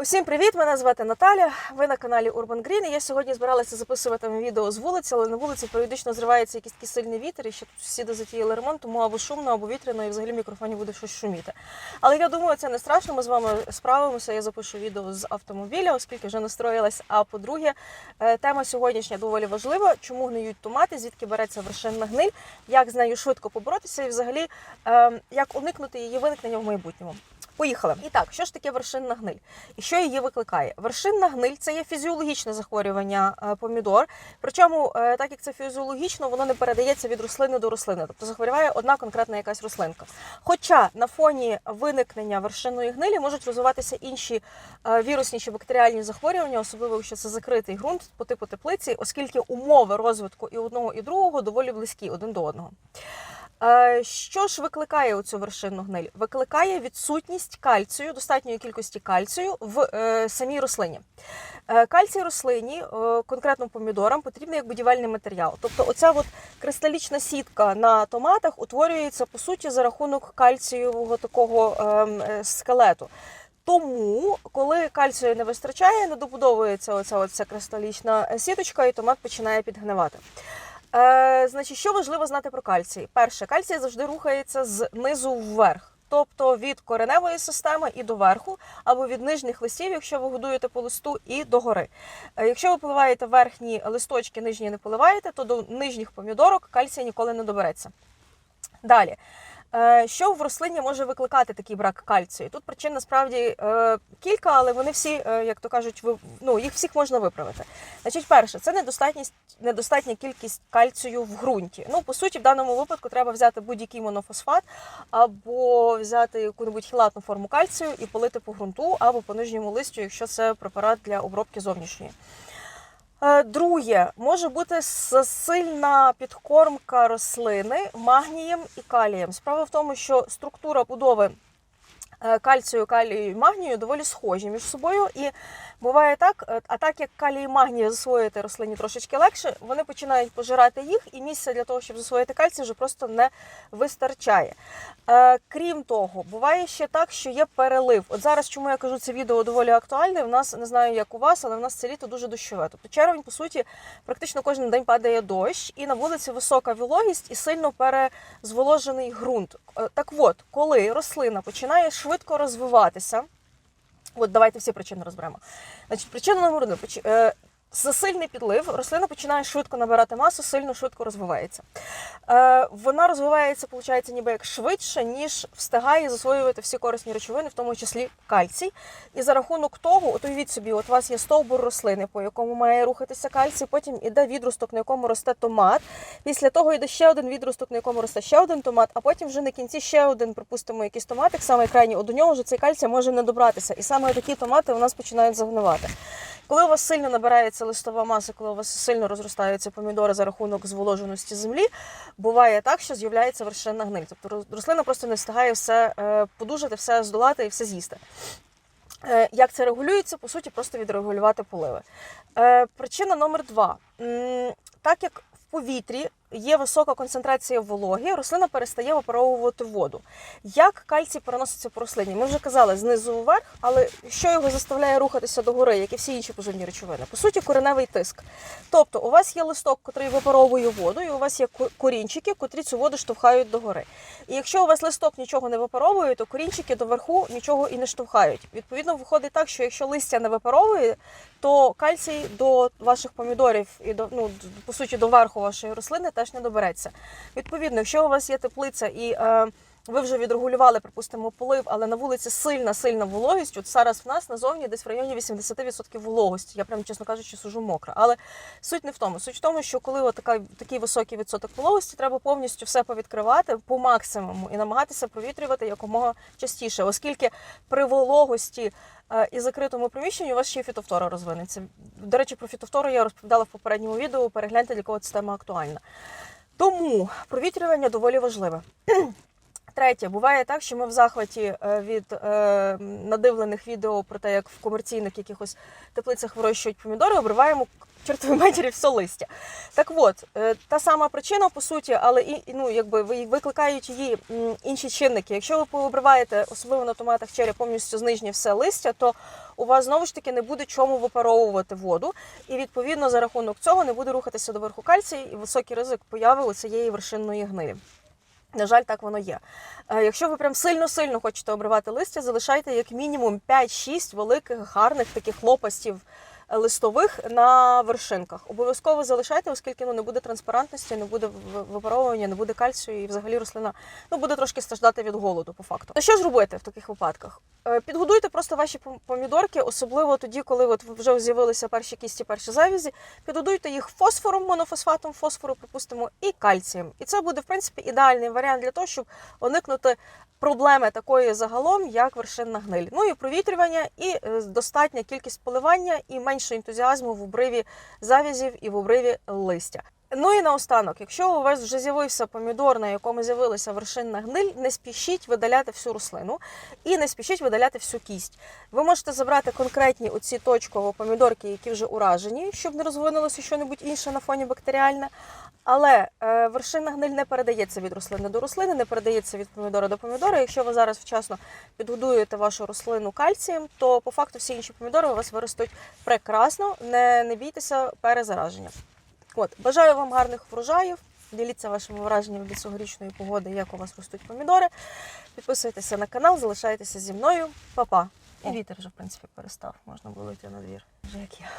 Усім привіт! Мене звати Наталя. Ви на каналі Urban Green. Я сьогодні збиралася записувати вам відео з вулиці, але на вулиці періодично зривається якийсь такий сильний вітер, і ще тут сусіди затіяли ремонт, тому або шумно, або вітряно, і взагалі в мікрофоні буде щось шуміти. Але я думаю, це не страшно. Ми з вами справимося. Я запишу відео з автомобіля, оскільки вже настроїлась. А по-друге, е, тема сьогоднішня доволі важлива. Чому гниють томати, звідки береться вершинна гниль, як з нею швидко поборотися, і взагалі е, як уникнути її виникнення в майбутньому. Поїхали. І так, що ж таке вершинна гниль? І що її викликає? Вершинна гниль це є фізіологічне захворювання е, помідор. Причому, е, так як це фізіологічно, воно не передається від рослини до рослини, тобто захворюває одна конкретна якась рослинка. Хоча на фоні виникнення вершинної гнилі можуть розвиватися інші е, вірусні чи бактеріальні захворювання, особливо якщо це закритий ґрунт по типу теплиці, оскільки умови розвитку і одного, і другого доволі близькі один до одного. Е, Що ж викликає оцю вершинну гниль? Викликає відсутність кальцію, достатньої кількості кальцію в е, самій рослині. Е, Кальцій рослині, конкретно помідорам, потрібний як будівельний матеріал. Тобто, оця от кристалічна сітка на томатах утворюється по суті за рахунок кальцієвого такого ем, скелету. Тому, коли кальцію не вистачає, не добудовується оця, оця кристалічна сіточка, і томат починає підгнивати. Е, значить, що важливо знати про кальцій? Перше, кальцій завжди рухається з низу вверх, тобто від кореневої системи і до верху, або від нижніх листів, якщо ви годуєте по листу, і до гори. Е, якщо ви поливаєте верхні листочки, нижні не поливаєте, то до нижніх помідорок кальцій ніколи не добереться. Далі. Е, Що в рослині може викликати такий брак кальцію? Тут причин насправді е, кілька, але вони всі, е, як то кажуть, ну, їх всіх можна виправити. Значить, перше, це недостатність, недостатня кількість кальцію в ґрунті. Ну, по суті, в даному випадку треба взяти будь-який монофосфат або взяти яку-небудь хілатну форму кальцію і полити по ґрунту або по нижньому листю, якщо це препарат для обробки зовнішньої. Е, Друге, може бути сильна підкормка рослини магнієм і калієм. Справа в тому, що структура будови кальцію, калію і магнію доволі схожі між собою. І буває так, е, а так як калій і магній засвоїти рослині трошечки легше, вони починають пожирати їх, і місця для того, щоб засвоїти кальцій, вже просто не вистачає. Е, Крім того, буває ще так, що є перелив. От зараз, чому я кажу, це відео доволі актуальне. В нас не знаю, як у вас, але в нас це літо дуже дощове. Тобто червень, по суті, практично кожен день падає дощ, і на вулиці висока вологість і сильно перезволожений ґрунт. Е, Так от, коли рослина починає швидко розвиватися, от давайте всі причини розберемо. Значить, причина номер один. поч- е, Засильний підлив, рослина починає швидко набирати масу, сильно швидко розвивається. Е, вона розвивається, виходить, ніби як швидше, ніж встигає засвоювати всі корисні речовини, в тому числі кальцій. І за рахунок того, от уявіть собі, от у вас є стовбур рослини, по якому має рухатися кальцій, потім іде відросток, на якому росте томат. Після того йде ще один відросток, на якому росте ще один томат, а потім вже на кінці ще один, припустимо, якийсь томатик, саме крайній, от до нього вже цей кальцій може не добратися. І саме такі томати у нас починають загнивати. Коли у вас сильно набирається листова маса, коли у вас сильно розростаються помідори за рахунок зволоженості землі, буває так, що з'являється вершинна гниль. Тобто рослина просто не встигає все е, подужати, все здолати і все з'їсти. Е, Як це регулюється? По суті, просто відрегулювати поливи. Е, Причина номер два. Так як в повітрі є висока концентрація вологи, рослина перестає випаровувати воду. Як кальцій переноситься по рослині? Ми вже казали знизу вверх, але що його заставляє рухатися догори, як і всі інші поживні речовини? По суті, кореневий тиск. Тобто, у вас є листок, який випаровує воду, і у вас є корінчики, котрі цю воду штовхають догори. І якщо у вас листок нічого не випаровує, то корінчики доверху нічого і не штовхають. Відповідно, виходить так, що якщо листя не випаровує, то кальцій до ваших помідорів і до ну по суті до верху вашої рослини теж не добереться. Відповідно, якщо у вас є теплиця і е, ви вже відрегулювали, припустимо, полив, але на вулиці сильна, сильна вологість. От зараз в нас назовні десь в районі 80% вологості. Я прям, чесно кажучи, сужу мокра. Але суть не в тому. Суть в тому, що коли от такий високий відсоток вологості, треба повністю все повідкривати по максимуму і намагатися провітрювати якомога частіше, оскільки при вологості е, і закритому приміщенні у вас ще й фітофтора розвинеться. До речі, про фітофтору я розповідала в попередньому відео. Перегляньте, для кого ця тема актуальна. Тому провітрювання доволі важливе. Третє, буває так, що ми в захваті е, від е, надивлених відео про те, як в комерційних якихось теплицях вирощують помідори, обриваємо к чортовій матері все листя. Так от, е, та сама причина, по суті, але і, ну, якби викликають її інші чинники. Якщо ви пообриваєте, особливо на томатах черрі, повністю з нижнє все листя, то у вас знову ж таки не буде чому випаровувати воду, і відповідно за рахунок цього не буде рухатися до верху кальцій і високий ризик появи цієї вершинної гнилі. На жаль, так воно є. Е, Якщо ви прям сильно-сильно хочете обривати листя, залишайте як мінімум 5-6 великих, гарних таких лопастів листових на вершинках. Обов'язково залишайте, оскільки ну, не буде транспарантності, не буде випаровування, не буде кальцію і взагалі рослина ну, буде трошки страждати від голоду по факту. То що ж робити в таких випадках? Е, Підгодуйте просто ваші помідорки, особливо тоді, коли от вже з'явилися перші кісті, перші завязі. Підгодуйте їх фосфором, монофосфатом фосфору, припустимо, і кальцієм. І це буде, в принципі, ідеальний варіант для того, щоб уникнути проблеми такої загалом, як вершинна гниль. Ну і провітрювання, і е, достатня кількість поливання, і менше ентузіазму в обриві завязів і в обриві листя. Ну і наостанок, якщо у вас вже з'явився помідор, на якому з'явилася вершинна гниль, не спішіть видаляти всю рослину і не спішіть видаляти всю кість. Ви можете забрати конкретні оці точково помідорки, які вже уражені, щоб не розвинулося щось інше на фоні бактеріальне. Але е, вершинна гниль не передається від рослини до рослини, не передається від помідора до помідора. Якщо ви зараз вчасно підгодуєте вашу рослину кальцієм, то по факту всі інші помідори у вас виростуть прекрасно. Не, не бійтеся перезараження. От, бажаю вам гарних врожаїв. Діліться вашими враженнями від цьогорічної погоди, як у вас ростуть помідори. Підписуйтеся на канал, залишайтеся зі мною. Па-па. І вітер вже, в принципі, перестав. Можна було йти на двір. Вже як я.